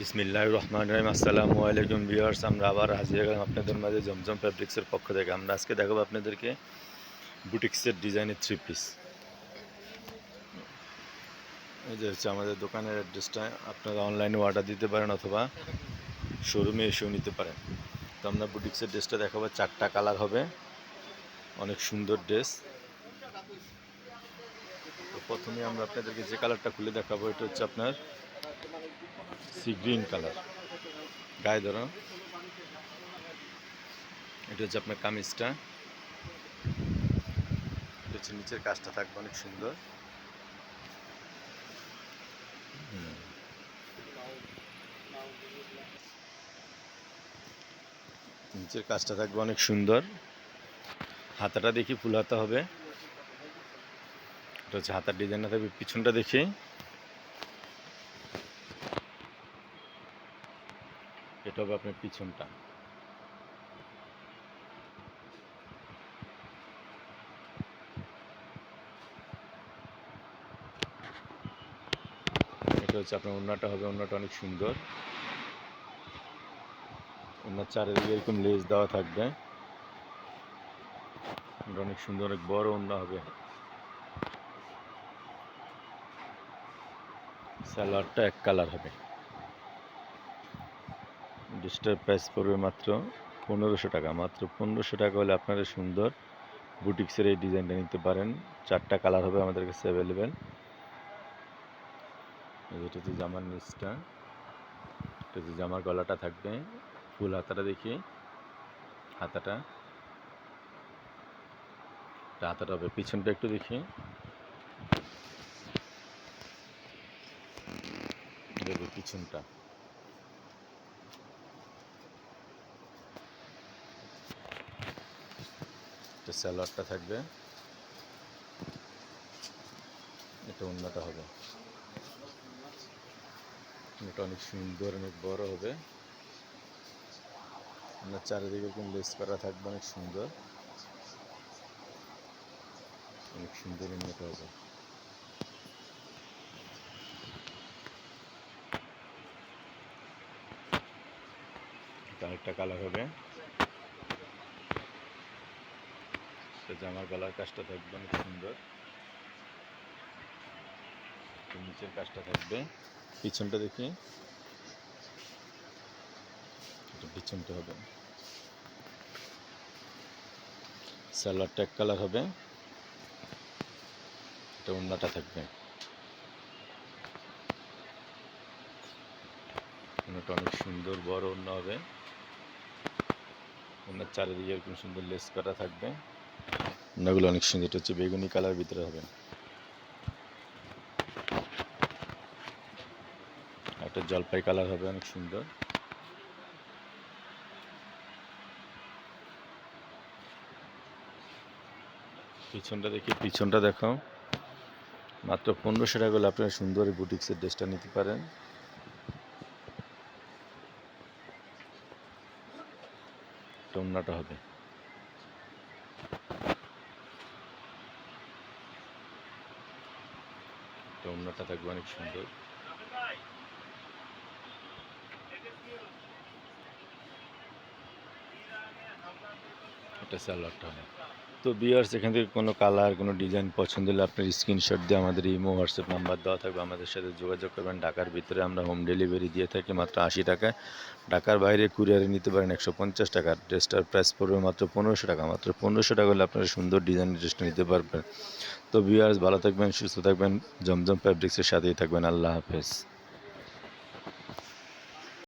বিসমিল্লাহ রহমান রহিম। আসসালামু আলাইকুম ভিউয়ার্স, আমরা আবার হাজির গেলাম আপনাদের মাঝে জমজম ফ্যাব্রিক্সের পক্ষ থেকে। আমরা আজকে দেখাবো আপনাদেরকে বুটিক্সের ডিজাইনের থ্রি পিস এই যে হচ্ছে আমাদের দোকানের অ্যাড্রেসটা আপনারা অনলাইনে অর্ডার দিতে পারেন অথবা শোরুমে এসেও নিতে পারেন। তো আমরা বুটিক্সের ড্রেসটা দেখাবো, চারটা কালার হবে। অনেক সুন্দর ড্রেস তো প্রথমে আমরা আপনাদেরকে যে কালারটা খুলে দেখাবো, এটা হচ্ছে আপনার সি গ্রিন কালার। গায়ে ধরো। এটা হচ্ছে আপনার কামিজটা। এটা হচ্ছে নিচের কাজটা থাকবে, অনেক সুন্দর। নিচের কাজটা থাকবে অনেক সুন্দর। হাতাটা দেখি, ফুল হাতা হবে। এটা হচ্ছে হাতার ডিজাইনটা থাকবে, পিছনটা দেখি। এটা হবে আপনার পিছনটা। এটা হচ্ছে আপনার ওড়নাটা হবে, ওড়নাটা অনেক সুন্দর। ওনার চারিদিকে এরকম লেজ দেওয়া থাকবে। অনেক সুন্দর, অনেক বড় ওড়না হবে। সালোয়ারটা এক কালার হবে। ডিসটার প্রাইস পড়বে মাত্র পনেরোশো টাকা। মাত্র পনেরোশো টাকা হলে আপনারা সুন্দর বুটিক্সের এই ডিজাইনটা নিতে পারেন। চারটা কালার হবে আমাদের কাছে অ্যাভেলেবেল এটা জামার নিচটা। এটা জামার গলাটা থাকবে। ফুল হাতাটা দেখি। হাতাটা। হাতাটা হবে। পিছনটা একটু দেখি পিছনটা। স্যালাডটা থাকবে। এটা অন্যটা হবে। এটা অনেক সুন্দর, অনেক বড় হবে। আপনার চারিদিকে এরকম লেস করা থাকবে, অনেক সুন্দর। অনেক সুন্দর উন্নত হবে। আরেকটা কালার হবে। তো জামার গলার কাজটা থাকবে অনেক সুন্দর। নিচের কাজটা থাকবে। পিছনটা দেখি। পিছনটা হবে। সালোয়ারটা এক কালার হবে। এটা অন্যটা থাকবে। অন্যটা অনেক সুন্দর বড় অন্য হবে। ওনার চারিদিকে এরকম সুন্দর লেস করা থাকবে। ওনাগুলো অনেক সুন্দর, এটা হচ্ছে বেগুনি কালার, ভিতরে হবে। একটা জলপাই কালার হবে, অনেক সুন্দর। পিছনটা দেখি, পিছনটা দেখো। মাত্র পনেরোশো টাকা হলে আপনারা সুন্দর বুটিক্সের ড্রেসটা নিতে পারেন। টন্নাটা হবে। টন্নাটা থাকবে অনেক সুন্দর। এটা স্যালাডটা হবে তো বিয়ার্স এখান থেকে কোনো কালার কোনো ডিজাইন পছন্দ হলে আপনার স্ক্রিনশট দিয়ে আমাদের ইমো হোয়াটসঅ্যাপ নাম্বার দেওয়া থাকবে। আমাদের সাথে যোগাযোগ করবেন। ঢাকার ভিতরে আমরা হোম ডেলিভারি দিয়ে থাকি মাত্র আশি টাকায় ঢাকার বাইরে কুরিয়ারে নিতে পারেন একশো পঞ্চাশ টাকা। ড্রেসটার প্রাইস পড়বে মাত্র পনেরোশো টাকা। মাত্র পনেরোশো টাকা হলে আপনারা সুন্দর ডিজাইনের ড্রেসটা নিতে পারবেন। তো বিয়ার্স ভালো থাকবেন, সুস্থ থাকবেন। জমজম ফ্যাব্রিক্সের সাথেই থাকবেন। আল্লাহ হাফেজ।